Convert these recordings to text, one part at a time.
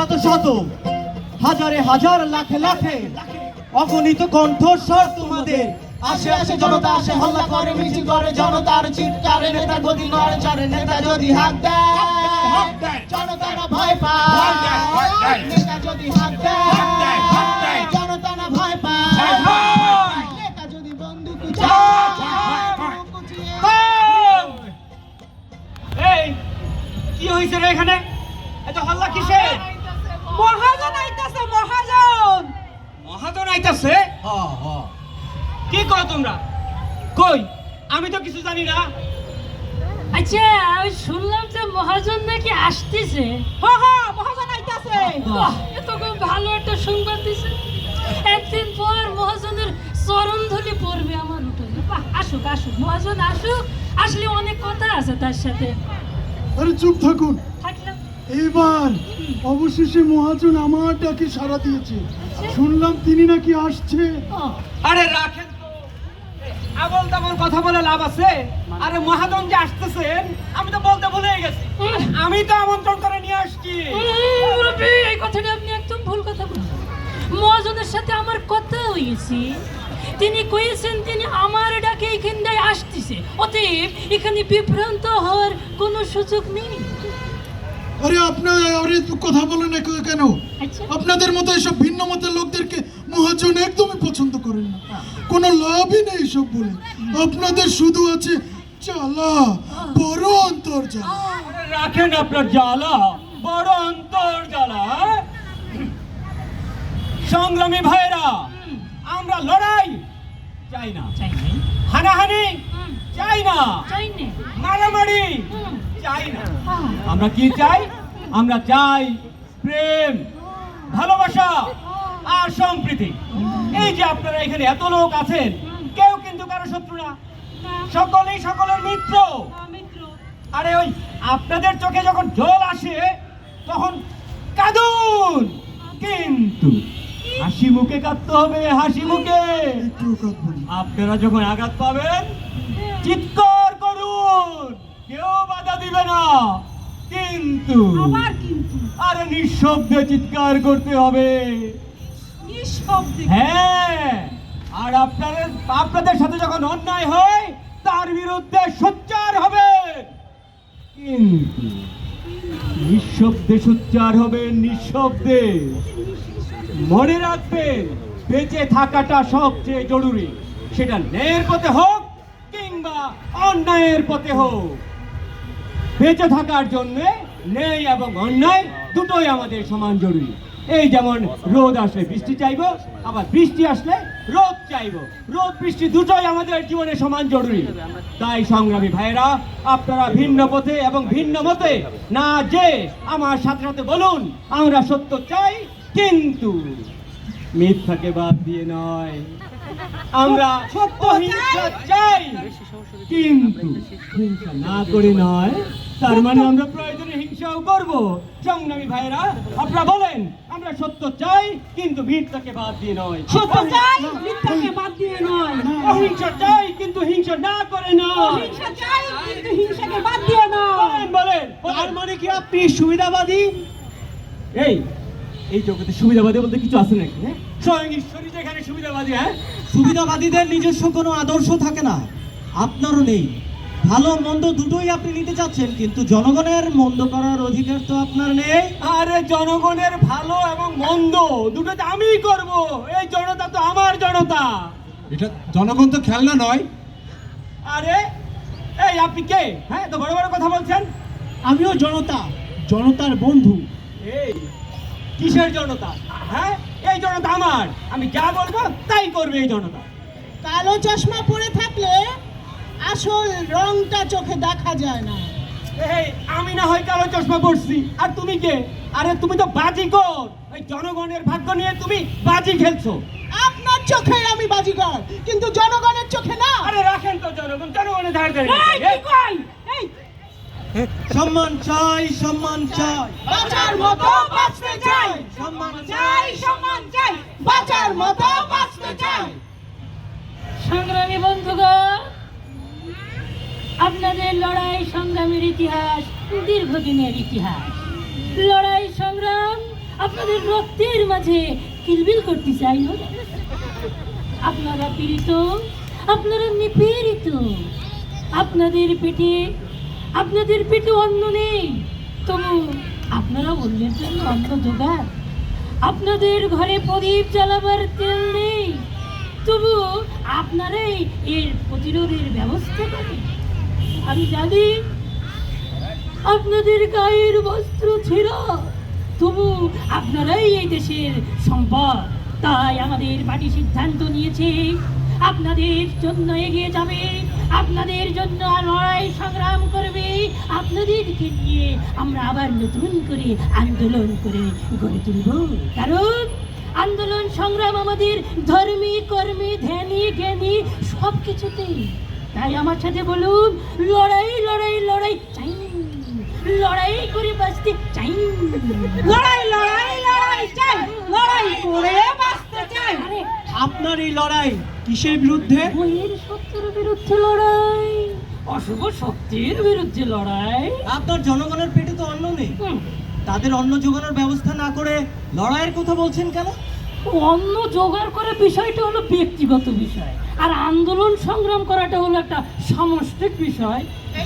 শত শত হাজারে হাজার লাখে লাখে অগণিত কণ্ঠস্বর তোমাদের। আসে আসে জনতা আসে হল্লা করে মিছিল করে জনতার চিৎকারে নেতা গদি নড়ে চড়ে নেতা যদি হাত দেয়। জনতারা ভয় পায়। নেতা যদি হাত দেয়, জনতারা ভয় পায়। নেতা যদি বন্দুক চায় এই কি হয়েছে রে এখানে? এত হল্লা কিসে মহাজন আইতাছে মহাজন। মহাজন আইতাছে? কি কও তোমরা? কই? আমি তো কিছু জানি না। আচ্ছা আমি শুনলাম যে মহাজন নাকি আসতেছে। হ হ মহাজন আইতাছে। বাহ, এ তো খুব ভালো একটা সংবাদ দিছে। একদিন পর মহাজনের চরণ ধুলি পড়বে আমার উঠোনে। বাহ, আসুক আসুক মহাজন আসুক। আসলে অনেক কথা আছে তার সাথে। আরে চুপ থাকুন। এইবার অবশেষে মহাজন আমার ডাকে সাড়া দিয়েছে। শুনলাম তিনি নাকি আসছে। আরে রাখেন তো। আবল তাবল কথা বলে লাভ আছে। আরে মহাজন যে আসতেছেন আমি তো বলতে ভুলে গেছি। আমি তো আমন্ত্রণ করে নিয়ে আসছি। এই কথাটা আপনি একদম ভুল কথা বলছেন। মহাজনের সাথে আমার কথা হয়েছে। তিনি কয়েছেন তিনি আমার ডাকে এইখানটায় আসতেছে। অতএব এখানে বিভ্রান্ত হওয়ার কোনো সুযোগ নেই। আরে আপনার আরে কথা বলেন না কেন? আচ্ছা। আপনাদের মতো এসব ভিন্ন মতের লোকদেরকে মহাজন একদমই পছন্দ করেন না। কোনো লাভই নেই এসব বলে। আপনাদের শুধু আছে চালা বড় অন্তর জ্বালা। রাখেন আপনার জ্বালা বড় অন্তর জ্বালা সংগ্রামী ভাইরা আমরা লড়াই। চাই না। হানাহানি। চাই না। চাই মারামারি। চাই না। আমরা কি চাই? আমরা চাই প্রেম ভালোবাসা আর সম্প্রীতি। এই যে আপনারা এখানে এত লোক আছেন কেউ কিন্তু কারও শত্রু না। সকলেই সকলের মিত্র। আরে ওই আপনাদের চোখে যখন জল আসে তখন কাঁদুন। কিন্তু হাসি মুখে কাঁদতে হবে হাসি মুখে। আপনারা যখন আঘাত পাবেন চিৎকার কেউ বাধা দিবে না। কিন্তু আবার কিন্তু। আরে নিঃশব্দে চিৎকার করতে হবে। নিঃশব্দে। হ্যাঁ আর আপনাদের আপনাদের সাথে যখন অন্যায় হয় তার বিরুদ্ধে সোচ্চার হবে। কিন্তু নিঃশব্দে সোচ্চার হবে নিঃশব্দে মনে রাখবেন বেঁচে থাকাটা সবচেয়ে জরুরি। সেটা ন্যায়ের পথে হোক কিংবা অন্যায়ের পথে হোক। বেঁচে থাকার জন্য ন্যায় এবং অন্যায় দুটোই আমাদের সমান জরুরি। এই যেমন রোদ আসলে বৃষ্টি চাইব আবার বৃষ্টি আসলে রোদ চাইব। রোদ বৃষ্টি দুটোই আমাদের জীবনে সমান জরুরি। তাই সংগ্রামী ভাইরা আপনারা ভিন্ন পথে এবং ভিন্ন মতে না যে আমার সাথে সাথে বলুন আমরা সত্য চাই কিন্তু মিথ্যাকে বাদ দিয়ে নয়। আমরা সত্য হিংসা চাই কিন্তু হিংসা না করে নয়। তার মানে আমরা প্রয়োজনে হিংসাও করব। সংগ্রামী ভাইরা আপনারা বলেন আমরা সত্য চাই কিন্তু মিথ্যাকে বাদ দিয়ে নয়। সত্য চাই মিথ্যাকে বাদ দিয়ে নয়। অহিংসা চাই কিন্তু হিংসা না করে নয়। হিংসা চাই কিন্তু হিংসাকে বাদ দিয়ে নয়। বলেন বলেন। তার মানে কি আপনি সুবিধাবাদী? এই এই জগতে সুবিধাবাদী বলতে কিছু আছে নাকি হ্যাঁ? স্বয়ং ঈশ্বরই যেখানে সুবিধাবাদী হ্যাঁ? সুবিধাবাদীদের নিজস্ব কোনো আদর্শ থাকে না। আপনারও নেই। ভালো মন্দ দুটোই আপনি নিতে চাচ্ছেন কিন্তু জনগণের মন্দ করার অধিকার তো আপনার নেই। আরে জনগণের ভালো এবং মন্দ দুটো তো আমিই করব। এই জনতা তো আমার জনতা। এটা জনগণ তো খেলনা নয়। আরে এই আপনি কে? হ্যাঁ তো বড় বড় কথা বলছেন। আমিও জনতা জনতার বন্ধু। এই কিসের জনতা? হ্যাঁ এই জনতা আমার। আমি যা বলব তাই করবে এই জনতা। কালো চশমা পরে থাকলে আসল রংটা চোখে দেখা যায় না। এই আমি না হয় কালো চশমা পড়ছি আর তুমি কে? আরে তুমি তো বাজি কর। ওই জনগণের ভাগ্য নিয়ে তুমি বাজি খেলছো। আপনার চোখে আমি বাজিগর কিন্তু জনগণের চোখে না। আরে রাখেন তো জনগণ জনগণের ধার ধারে এই, কি কই? এই, সম্মান চাই সম্মান চাই। বাঁচার মতো বাঁচতে চাই। সম্মান চাই সম্মান চাই। বাঁচার মতো বাঁচতে চাই। সংগ্রামী বন্ধুগণ আপনাদের লড়াই, সংগ্রামের ইতিহাস, দীর্ঘদিনের ইতিহাস। লড়াই, সংগ্রাম আপনাদের রক্তের মাঝে কিলবিল করতে চাই না। আপনারা পীড়িত, আপনারা নিপীড়িত, আপনাদের পেটে আপনাদের পেটে অন্ন নেই। তবু আপনারা বললেন জন্য অন্ন জোগাড়। আপনাদের ঘরে প্রদীপ জ্বালাবার তেল নেই। তবু আপনারাই এর প্রতিরোধের ব্যবস্থা করেন। আমি জানি আপনাদের গায়ের বস্ত্র ছেঁড়া। তবু আপনারাই এই দেশের সম্পদ। তাই আমাদের পার্টি সিদ্ধান্ত নিয়েছে, আপনাদের জন্য এগিয়ে যাবে, আপনাদের জন্য লড়াই সংগ্রাম করবে। আপনাদেরকে নিয়ে আমরা আবার নতুন করে আন্দোলন করে গড়ে তুলব। কারণ আন্দোলন সংগ্রাম আমাদের ধর্মী, কর্মী, ধ্যানী, জ্ঞানী সব কিছুতেই তাই আমার সাথে বলুন লড়াই লড়াই লড়াই চাই। লড়াই করে বাঁচতে চাই। লড়াই লড়াই লড়াই চাই। লড়াই করে বাঁচতে চাই। আপনার এই লড়াই কিসের বিরুদ্ধে? বইয়ের সত্যের বিরুদ্ধে লড়াই। অশুভ শক্তির বিরুদ্ধে লড়াই। আপনার জনগণের পেটে তো অন্ন নেই। তাদের অন্ন যোগানোর ব্যবস্থা না করে লড়াইয়ের কথা বলছেন কেন? অন্য জোগাড় করে বিষয়টা হলো ব্যক্তিগত বিষয়। আর আন্দোলন সংগ্রাম করাটা হলো একটা সামষ্টিক বিষয়।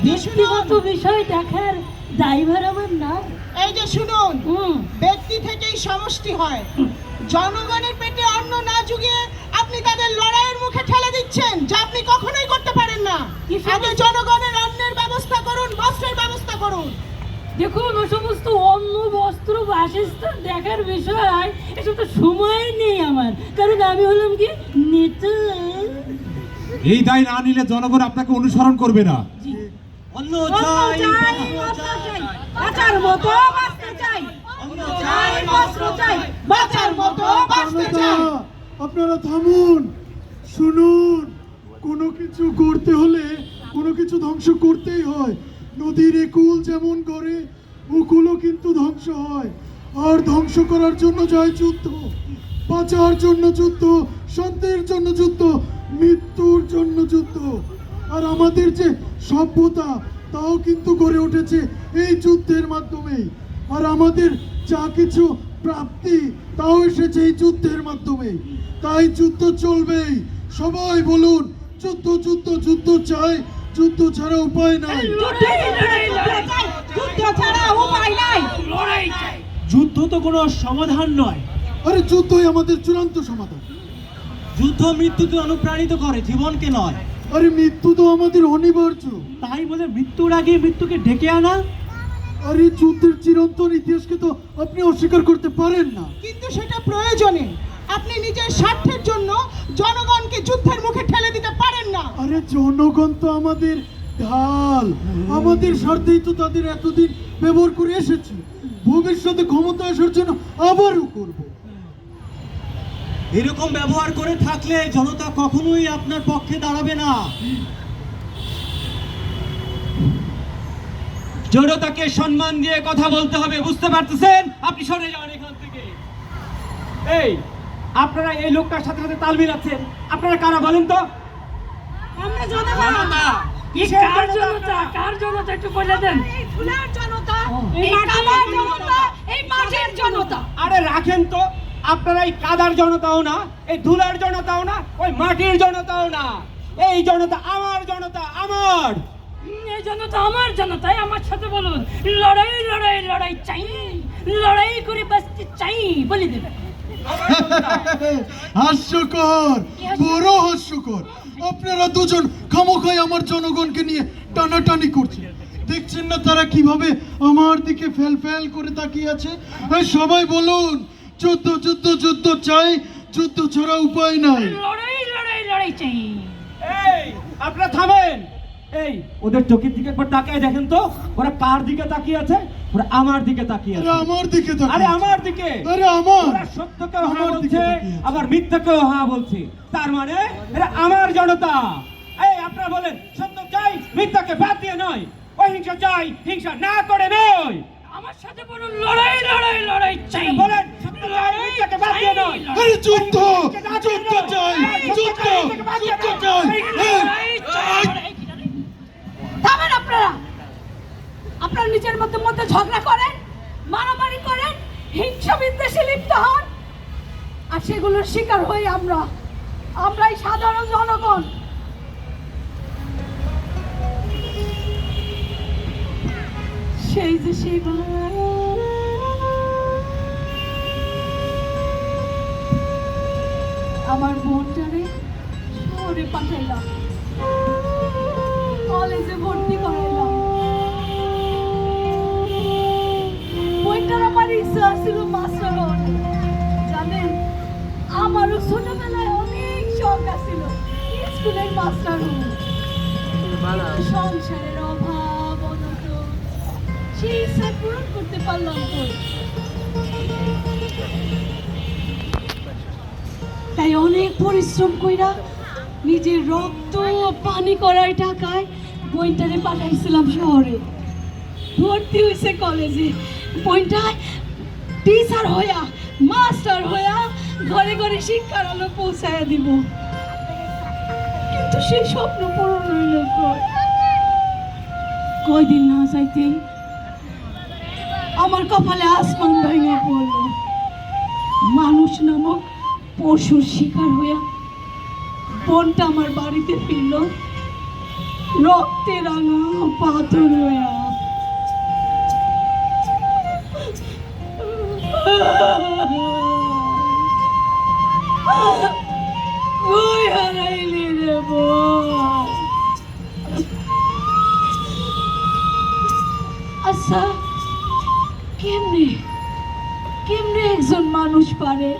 ব্যক্তিগত বিষয় দেখার ড্রাইভার আমার না এই যে শুনুন। ব্যক্তি থেকেই সমষ্টি হয়। জনগণের পেটে অন্ন না জুগিয়ে আপনি তাদের লড়াইয়ের মুখে ঠেলে দিচ্ছেন যা আপনি কখনোই করতে পারেন না। আগে জনগণের অন্নের ব্যবস্থা করুন বস্ত্রের ব্যবস্থা করুন। দেখুন ও সমস্ত অন্ন বস্ত্র বাসস্থান দেখার বিষয় এসব তো সময় নেই আমার। কারণ আমি হলাম কি নেতা এই দায় না নিলে জনগণ আপনাকে অনুসরণ করবে না। অন্ন চাই বাঁচার মতো বাঁচতে চাই। অন্ন চাই বস্ত্র চাই বাঁচার মতো বাঁচতে চাই। আপনারা থামুন। শুনুন। কোনো কিছু করতে হলে কোনো কিছু ধ্বংস করতেই হয়। নদীর একুল যেমন করে উকুলও কিন্তু ধ্বংস হয়। আর ধ্বংস করার জন্য যায় যুদ্ধ, বাঁচার জন্য যুদ্ধ শান্তির জন্য যুদ্ধ, মৃত্যুর জন্য যুদ্ধ। আর আমাদের যে সভ্যতা, তাও কিন্তু গড়ে উঠেছে এই যুদ্ধের মাধ্যমেই। আর আমাদের যা কিছু প্রাপ্তি, তাও এসেছে এই যুদ্ধের মাধ্যমে তাই যুদ্ধ চলবেই। সবাই বলুন, যুদ্ধ যুদ্ধ যুদ্ধ চাই। যুদ্ধ ছাড়া উপায় নাই। যুদ্ধ ছাড়া উপায় নাই। যুদ্ধ তো কোনো সমাধান নয়। আরে যুদ্ধই আমাদের চূড়ান্ত সমাধান। যুদ্ধ মৃত্যুকে অনুপ্রাণিত করে জীবনকে নয়। আরে মৃত্যু তো আমাদের অনিবার্য। তাই বলে মৃত্যুর আগে মৃত্যুকে ডেকে আনা। আর এই যুদ্ধের চিরন্তন ইতিহাসকে তো আপনি অস্বীকার করতে পারেন না। কিন্তু সেটা প্রয়োজনে। আপনি নিজের স্বার্থের জন্য জনগণকে যুদ্ধের মুখে ঠেলে দিতে পারেন না। আরে জনগণ তো আমাদের ঢাল। আমাদের স্বার্থেই তো তাদের এতদিন ব্যবহার করে এসেছি। ভবিষ্যতে ক্ষমতা আসার জন্য আবারও করব। এরকম ব্যবহার করে থাকলে জনতা কখনোই আপনার পক্ষে দাঁড়াবে না। জনতাকে সম্মান দিয়ে কথা বলতে হবে বুঝতে পারতেছেন? আপনি সরে যান এখান থেকে। এই আপনারা এই লোকটার সাথে সাথে তাল মিলাচ্ছেন। আপনারা কারা বলেন তো? আমরা কার জনতা? কার জনতা? একটু বলে দেন। এই ফুলার জনতা ও। এই কালার জনতা। এই মাঠের জনতা। আরে রাখেন তো আপনারা এই কাদার জনতাও না এই ধুলার জনতাও না ওই মাটির জনতাও না। এই জনতা আমার জনতা আমার। এই জনতা আমার জনতাই আমার সাথে বলুন। লড়াই লড়াই লড়াই চাই। লড়াই করে বাঁচতে চাই বলে দেবেন। হাস্যকর বড় হাস্যকর। আপনারা দুজন খামোখাই আমার জনগণকে নিয়ে টানাটানি করছেন। দেখছেন না তারা কীভাবে আমার দিকে ফেল ফেল করে তাকিয়ে আছে? এই সবাই বলুন যুদ্ধ যুদ্ধ যুদ্ধ চাই যুদ্ধ ছাড়া উপায় নাই। লড়াই লড়াই লড়াই চাই। এই আপনারা থামেন। এই ওদের চোখের দিকে একবার তাকিয়ে দেখেন তো ওরা কার দিকে তাকিয়ে আছে? ওরা আমার দিকে তাকিয়ে আছে। আমার দিকে তাকিয়ে আরে আমার দিকে? আরে আমার। ওরা সত্যকেও হ্যাঁ বলছে আবার মিথ্যাকেও হ্যাঁ বলছে। তার মানে এরা আমার জনতা। এই আপনারা বলেন সত্য চাই মিথ্যাকে বাদ দিয়ে নয়। অহিংসা চাই হিংসা না করে নয়। আমার সাথে বলুন লড়াই লড়াই লড়াই চাই। বলেন সত্য চাই মিথ্যাকে বাদ দিয়ে নয়। আরে যুদ্ধ যুদ্ধ চাই যুদ্ধ যুদ্ধ চাই। থামেন আপনারা। আপনারা নিজের মধ্যে মধ্যে ঝগড়া করেন, মারামারি করেন হিংসা বিদ্বেষ লিপ্ত হন। আর সেগুলোর শিকার হই আমরা। আমরাই সাধারণ জনগণ। সেই যে সেই আমার বোনটারে শহরে পাঠাইলাম। কলেজে ভর্তি করাইলাম ইচ্ছা ছিল মাস্টার হওয়ার জানেন আমারও ছোটবেলায় অনেক শখ আছিল স্কুলের মাস্টার হব সংসারের অভাব অনটন সেই ইচ্ছা পূরণ করতে পারলাম তাই অনেক পরিশ্রম কইরা নিজের রক্ত পানি করার টাকায় বইটারে পাঠাইছিলাম শহরে। ভর্তি হয়েছে কলেজে। বইটায় টিচার হইয়া মাস্টার হইয়া ঘরে ঘরে শিক্ষার আলো পৌঁছায় দিব। কিন্তু সেই স্বপ্ন পূরণ হইল কয়দিন না যাইতেই আমার কপালে আসমান ভেঙে পড়ল। মানুষ নামক পশুর শিকার হইয়া বোনটা আমার বাড়িতে ফিরল। রক্তে রাঙা পাথর হইয়া কই হারাইলি রে আচ্ছা কেমনে? কেমনে একজন মানুষ পারে?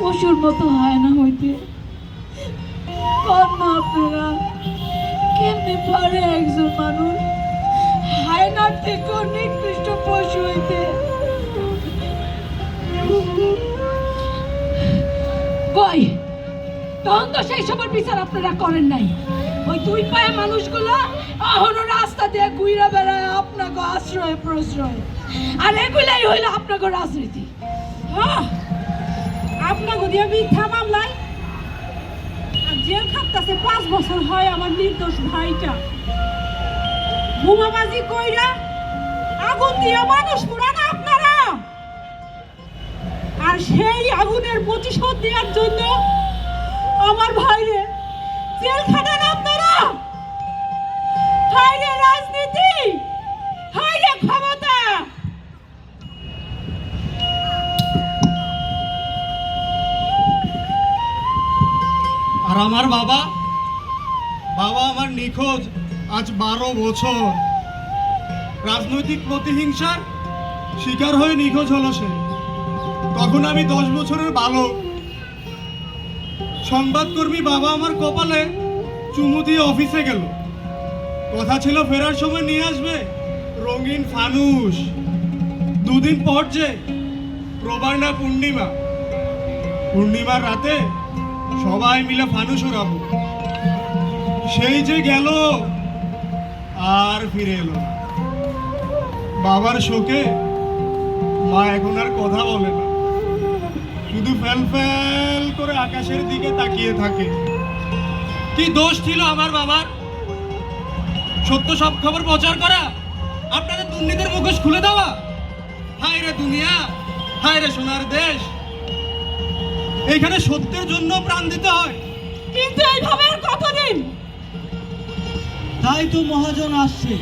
পশুর মতো হয় না হইতে। কন না আপনারা, কেমনে পারে একজন মানুষ? হায়নার থেকে নিকৃষ্ট পশু হইতে কই তখন তো সেই সবার বিচার আপনারা করেন নাই। ওই দুই পায়ে মানুষগুলো এখনও রাস্তা দিয়ে ঘুরে বেড়ায় আপনাকে আশ্রয় প্রশ্রয়। আর এগুলাই হইল আপনাকে রাজনীতি। হ্যাঁ, আপনাকে দিয়ে মিথ্যা মামলায় জেল খাটতেছে পাঁচ বছর হয় আমার নির্দোষ ভাইটা। বোমাবাজি কইরা আগুন দিয়ে মানুষ পুরান প্রতিশোধ দেওয়ার জন্য আমার ভাইরে জেল খাটান আপনারা রাজনীতি ক্ষমতা। আর আমার বাবা বাবা আমার নিখোঁজ আজ বারো বছর। রাজনৈতিক প্রতিহিংসার শিকার হয়ে নিখোঁজ হলো সে। তখন আমি দশ বছরের বালক। সংবাদকর্মী বাবা আমার কপালে চুমু দিয়ে অফিসে গেল। কথা ছিল, ফেরার সময় নিয়ে আসবে রঙিন ফানুস। দুদিন পর যে প্রবারণা পূর্ণিমা। পূর্ণিমার রাতে সবাই মিলে ফানুস ওড়াবো। সেই যে গেল, আর ফিরে এলো বাবার শোকে মা এখন আর কথা বলে না। শুধু ফেল ফেল করে আকাশের দিকে তাকিয়ে থাকে। কি দোষ ছিল আমার বাবার? সত্য সব খবর প্রচার করা? আপনাদের দুর্নীতির মুখোশ খুলে দেওয়া? হায় রে দুনিয়া হায় রে সোনার দেশ। এইখানে সত্যের জন্য প্রাণ দিতে হয়। কিন্তু এইভাবে আর কতদিন? তাই তো মহাজন আসছে।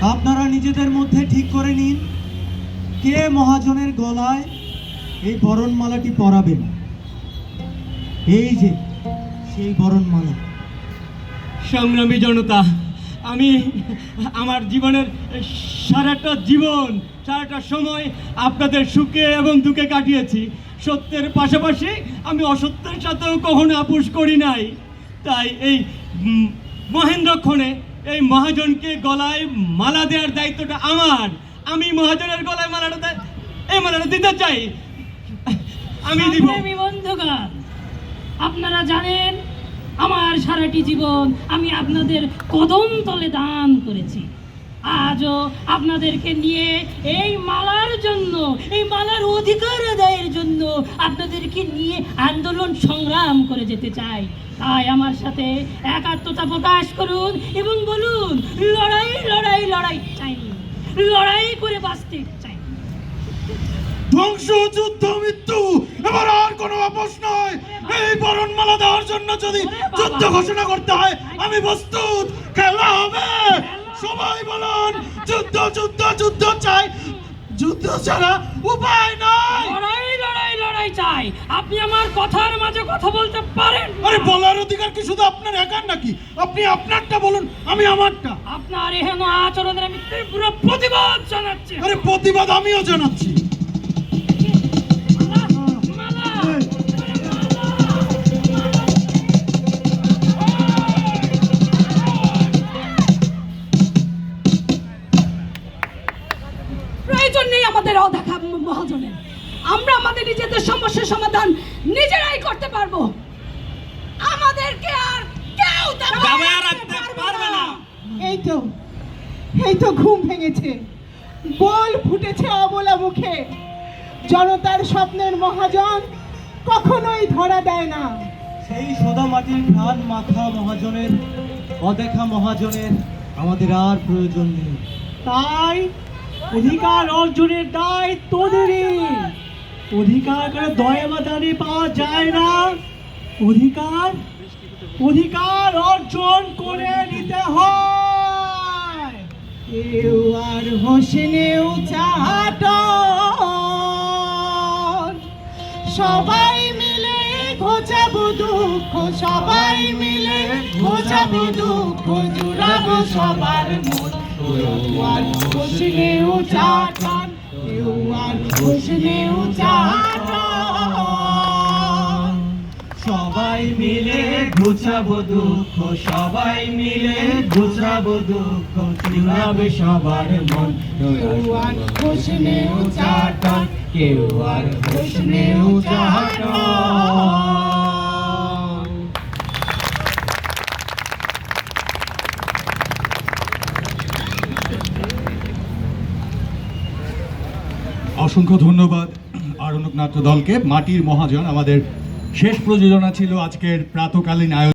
আপনারা নিজেদের মধ্যে ঠিক করে নিন। কে মহাজনের গলায় এই বরণমালাটি পরাবেন এই যে সেই বরণমালা। সংগ্রামী জনতা, আমি আমার জীবনের সারাটা জীবন, সারাটা সময় আপনাদের সুখে এবং দুঃখে কাটিয়েছি। সত্যের পাশাপাশি আমি অসত্যের সাথেও কখনো আপোষ করি নাই। তাই এই মহেন্দ্রক্ষণে এই মহাজনকে গলায় মালা দেওয়ার দায়িত্বটা আমার। আমি মহাজনের গলায় মালাটা এই মালাটা দিতে চাই। আপনারা জানেন, আমার সারাটি জীবন আমি আপনাদের কদম তলে দান করেছি। আজও আপনাদেরকে নিয়ে এই মালার জন্য, এই মালার অধিকার আদায়ের জন্য আপনাদেরকে নিয়ে আন্দোলন সংগ্রাম করে যেতে চাই। তাই আমার সাথে একাত্মতা প্রকাশ করুন এবং বলুন, লড়াই লড়াই লড়াই চাই লড়াই করে বাঁচতে ধ্বংস যুদ্ধ মৃত্যু। এবার আর কোনো আপোষ নয়। এই বরণমালা দেওয়ার জন্য যদি যুদ্ধ ঘোষণা করতে হয় আমি প্রস্তুত। খেলা হবে। সবাই বলুন যুদ্ধ যুদ্ধ যুদ্ধ চাই। যুদ্ধ ছাড়া উপায় নাই। লড়াই লড়াই লড়াই চাই। আপনি আমার কথার মাঝে কথা বলতে পারেন আরে বলার অধিকার কি শুধু আপনার একার নাকি? আপনি আপনারটা বলুন আমি আমারটা। আপনার এহেন আচরণের আমি তীব্র প্রতিবাদ জানাচ্ছি। আরে প্রতিবাদ আমিও জানাচ্ছি। নেই আমাদের অদেখা মহাজনের। আমরা আমাদের নিজেদের সমস্যার সমাধান নিজেরাই করতে পারব। আমাদেরকে আর কেউ পারবে না। এই তো এই তো ঘুম ভেঙেছে। বল ফুটেছে অবলা মুখে। জনতার স্বপ্নের মহাজন কখনোই ধরা দেয় না। সেই সোদা মাটির প্রাণ মাথা মহাজনের অদেখা মহাজনের আমাদের আর প্রয়োজন নেই। তাই অধিকার অর্জনের দায় তোদেরই অধিকার করে দয়া পাওয়া যায় না। অধিকার অধিকার অর্জন করে নিতে হয়। কেউ আর হোসেনেও চাট সবাই মিলে ঘোচাবো দুঃখ, সবাই মিলে ঘোচাবো দুঃখ, জুড়াবো সবার মন। সবাই মিলে ঘুচাবো দুঃখ, সবাই মিলে ঘুচাবো দুঃখ চুরাবে সবার মন। কেউ আর হোসেনেও চাটন কেউ আর হোসেনেও চাটন অসংখ্য ধন্যবাদ আরণ্যক নাট্য দলকে মাটির মহাজন আমাদের শেষ প্রযোজনা ছিল আজকের প্রাতকালীন আয়োজন